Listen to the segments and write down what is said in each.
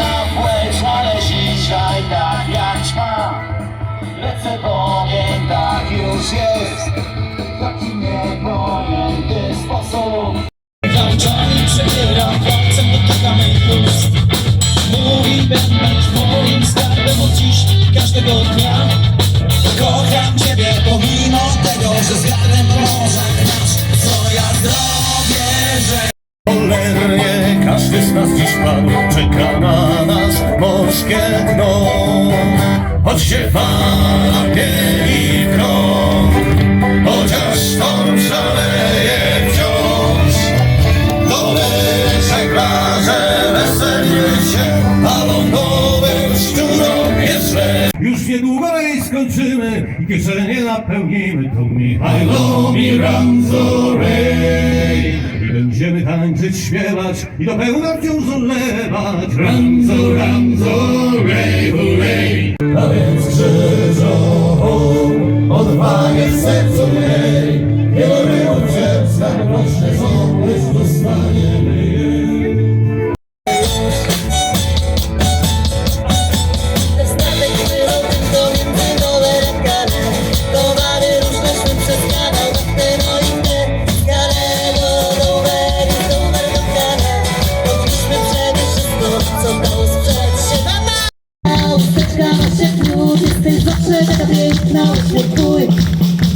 na płeć, ale dzisiaj tak jak ćma Lecę bowiem, tak już jest. Taki niepojęty sposób. Nauczony przebieram, palcem dotyka mych ust Mówi, będziesz moim skarbem od dziś każdego dnia. Kocham Ciebie pomimo tego, że z nas dziś padł, czeka na nas morskie dno. Choć się farbie i krąg, chociaż sztorm szaleje wciąż. Dole żeglarze weselnie się palą nowym szczurom jeszcze. Już niedługo rejs skończymy i kieszenie napełnimy Michajlo Miranzorej. I będziemy tańczyć, śpiewać i do pełna wciąż olewać. Ranzo, ranzo, rej, rej. A więc krzyczą odwagę w sercu mej. Zawsze taka piękna Uśmiechuje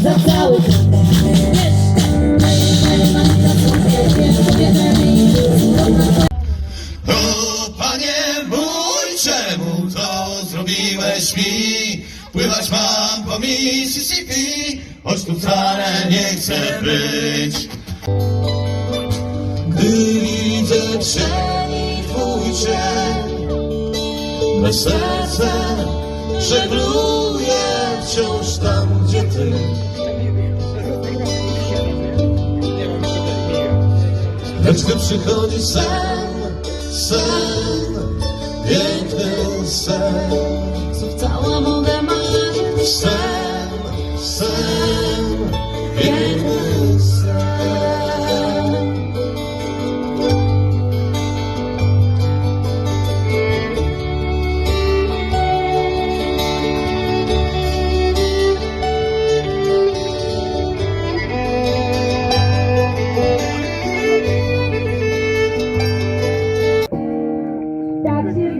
za cały cudowna O panie mój, czemu to zrobiłeś mi? Pływać mam po Mississippi, choć tu wcale nie chcę być. Gdy widzę cień twój cień, me serce żegluje wciąż tam, gdzie ty. Lecz gdy przychodzi sen, sen, piękny sen, cała moda marzy sen, sen,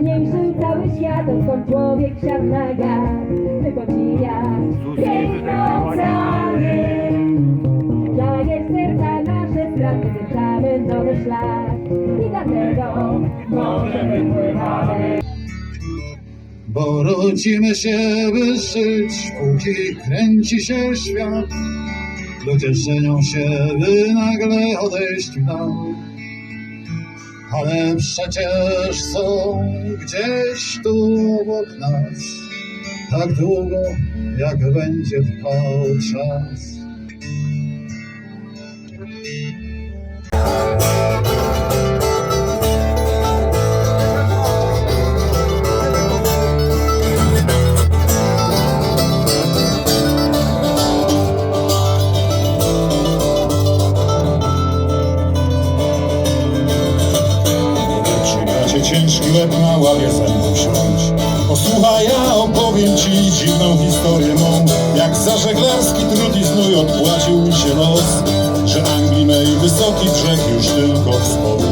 Się zmniejszył cały świat, odkąd człowiek siadł na gaz. Tylko ci ja, piękno oceany. Żagier serca nasze straty, wytyczamy nowy szlak. I dlatego może wypływamy. Bo rodzimy się, by żyć, póki kręci się świat. Ludzie żenią się, by nagle odejść w dal. Ale przecież są gdzieś tu obok nas, tak długo, jak będzie trwał czas. Ciężki łeb na ławie zębów siądź Posłuchaj, ja opowiem ci dziwną historię mą. Jak za żeglarski trud i znój odpłacił mi się los Że Anglii mej wysoki brzeg już tylko wspomnę